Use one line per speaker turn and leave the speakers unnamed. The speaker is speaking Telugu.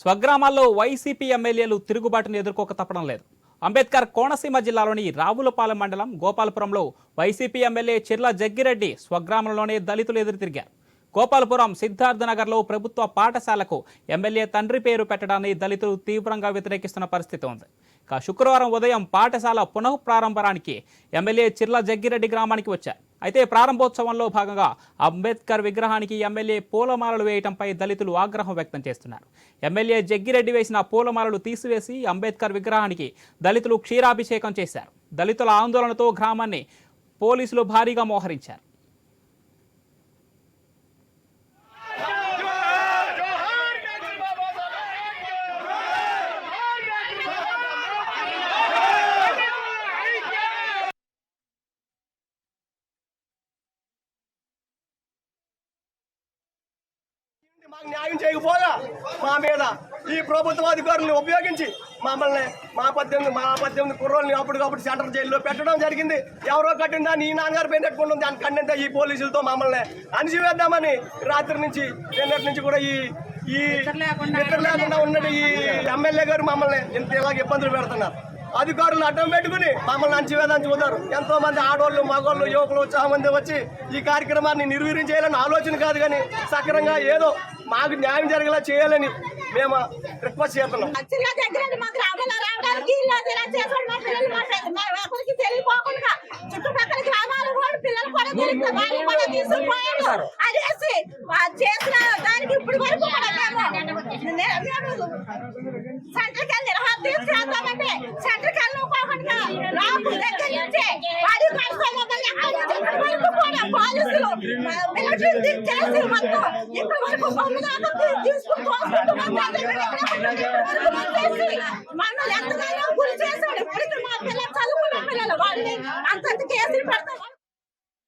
స్వగ్రామాల్లో వైసీపీ ఎమ్మెల్యేలు తిరుగుబాటును ఎదుర్కోక తప్పడం లేదు. అంబేద్కర్ కోనసీమ జిల్లాలోని రావులపాలెం మండలం గోపాలపురంలో వైసీపీ ఎమ్మెల్యే చిర్ల జగ్గిరెడ్డి స్వగ్రామంలోనే దళితులు ఎదురు తిరిగారు. గోపాలపురం సిద్ధార్థనగర్లో ప్రభుత్వ పాఠశాలకు ఎమ్మెల్యే తండ్రి పేరు పెట్టడాన్ని దళితులు తీవ్రంగా వ్యతిరేకిస్తున్న పరిస్థితి ఉంది. ఇక శుక్రవారం ఉదయం పాఠశాల పునః ప్రారంభానికి ఎమ్మెల్యే చిర్ల జగ్గిరెడ్డి గ్రామానికి వచ్చారు. అయితే ప్రారంభోత్సవంలో భాగంగా అంబేద్కర్ విగ్రహానికి ఎమ్మెల్యే పూలమాలలు వేయటంపై దళితులు ఆగ్రహం వ్యక్తం చేస్తున్నారు. ఎమ్మెల్యే జగ్గిరెడ్డి వేసిన పూలమాలలు తీసివేసి అంబేద్కర్ విగ్రహానికి దళితులు క్షీరాభిషేకం చేశారు. దళితుల ఆందోళనతో గ్రామాన్ని పోలీసులు భారీగా మోహరించారు.
మాకు న్యాయం చేయకపోగా మా మీద ఈ ప్రభుత్వ అధికారులను ఉపయోగించి మమ్మల్ని మా పద్దెనిమిది మా పద్దెనిమిది కుర్రోల్ని అప్పటికప్పుడు సెంట్రల్ జైల్లో పెట్టడం జరిగింది. ఎవరో కట్టిందా నీ నాన్నగారు పోయి పెట్టుకుంటుంది. దాని కన్నంతా ఈ పోలీసులతో మమ్మల్ని అణిచివేద్దామని రాత్రి నుంచి నిన్నటి నుంచి కూడా ఈ ఈ నిద్ర లేకుండా ఉన్నది ఈ ఎమ్మెల్యే గారు మమ్మల్ని ఇంత ఇలాగ ఇబ్బందులు పెడుతున్నారు. అధికారులు అడ్డం పెట్టుకుని మమ్మల్ని అంచివేదని చూస్తారు ఎంతో మంది ఆడవాళ్ళు మగవాళ్ళు యువకులు చాలా మంది వచ్చి ఈ కార్యక్రమాన్ని నిర్వీర్యం చేయాలని ఆలోచన కాదు కానీ సక్రంగా ఏదో మాకు న్యాయం జరిగేలా చేయాలని మేము రిక్వెస్ట్ చేస్తున్నాం.
చుట్టుపక్కల గ్రామాలు కూడా పిల్లలు కూడా వాళ్ళు కూడా తీసుకుపోయారు. అనేసి చేసిన దానికి ఇప్పుడు వరకు సెంటర్కి వెళ్ళి నిరహారం రాకు దగ్గర నుంచి వాడి కష్టం పోలీసులు మా మిలిటరీ చేసి మొత్తం ఇక్కడి వరకు బొమ్మ దాకా తీ- ఎంతగానో గురి చేశాడు. ఇప్పటికీ మా పిల్లలు చదువుకున్న పిల్లలు వాళ్ళని అంతంత కేసులు పెడతాం.